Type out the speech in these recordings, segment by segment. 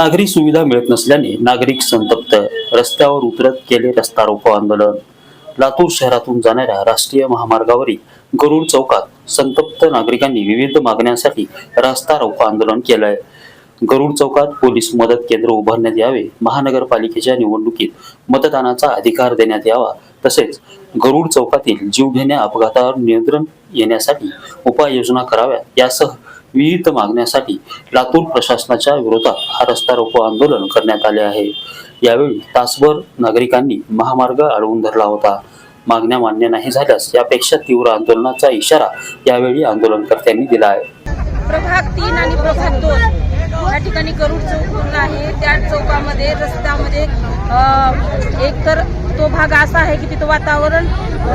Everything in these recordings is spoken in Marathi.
नागरी सुविधा मिळत नसल्याने नागरिक संतप्त. रस्त्यावर उतरत केले रस्ता रोको आंदोलन. लातूर शहरातून जाणाऱ्या राष्ट्रीय महामार्गावरील गरुड चौकात संतप्त नागरिकांनी विविध मागण्यांसाठी रस्ता रोको आंदोलन केलंय. गरुड चौकात पोलीस मदत केंद्र उभारण्यात यावे महानगरपालिकेच्या निवडणुकीत मतदानाचा अधिकार देण्यात यावा तसेच गरुड चौकातील जीवघेण्या अपघातावर नियंत्रण येण्यासाठी उपाययोजना कराव्यात यासह विहित मागण्यासाठी लातूर प्रशासनाच्या विरोधात हा रस्ता रोको आंदोलन करण्यात आले आहे. यावेळी तासभर नागरिकांनी महामार्ग अडवून धरला होता. मागण्या मान्य नाही झाल्यास यापेक्षा तीव्र आंदोलनाचा इशारा यावेळी आंदोलनकर्त्यांनी दिला आहे. प्रभाग तीन आणि प्रभाग दोन या ठिकाणी गरुड चौक आहे. त्या चौकामध्ये रस्त्यामध्ये एक तर तो भाग असा आहे की तिथं वातावरण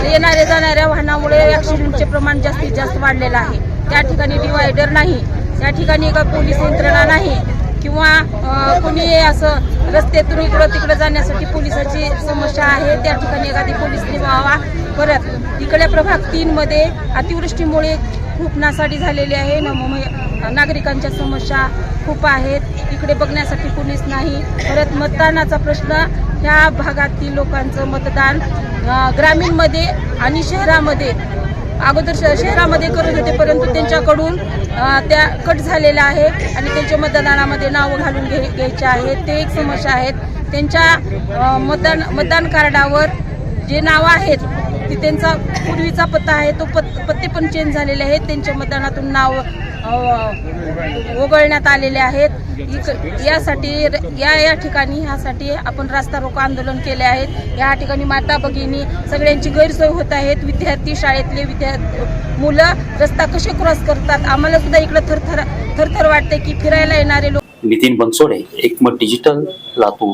येणाऱ्या जाणाऱ्या वाहनामुळे ॲक्सिडेंटचे प्रमाण जास्तीत जास्त वाढलेलं आहे. त्या ठिकाणी डिवायडर नाही. त्या ठिकाणी का पोलीस यंत्रणा नाही. किंवा कोणी असं रस्त्यातून इकडं तिकडं जाण्यासाठी पोलिसाची समस्या आहे त्या ठिकाणी एखादी पोलीस निभावा. परत इकडे प्रभाग तीनमध्ये अतिवृष्टीमुळे खूप नासाडी झालेली आहे. न नागरिकांच्या समस्या खूप आहेत. इकडे बघण्यासाठी कोणीच नाही. परत मतदानाचा प्रश्न ह्या भागातील लोकांचं मतदान ग्रामीणमध्ये आणि शहरामध्ये अगोदर श- शहरामध्ये करत होते परंतु त्यांच्याकडून त्या कट झालेल्या आहे आणि त्यांच्या मतदानामध्ये नावं घालून घे घ्यायचे आहेत. ते एक समस्या आहेत. त्यांच्या मतदान मतदान कार्डावर जे नावं आहेत की त्यांचा पूर्वीचा पत्ता आहे तो पत पत्ते पण चेंज झालेले आहेत. त्यांच्या मतदानातून नाव वगळण्यात आलेले आहेत. यासाठी या या ठिकाणी ह्यासाठी आपण रास्ता रोको आंदोलन केले आहेत. या ठिकाणी माता भगिनी सगळ्यांची गैरसोय होत आहेत. विद्यार्थी शाळेतले विद्यार्थी मुलं रस्ता कसे क्रॉस करतात? आम्हाला सुद्धा इकडं थरथर थरथर वाटते की फिरायला येणारे लोक Nitin Bansode Ekmat digital Latur.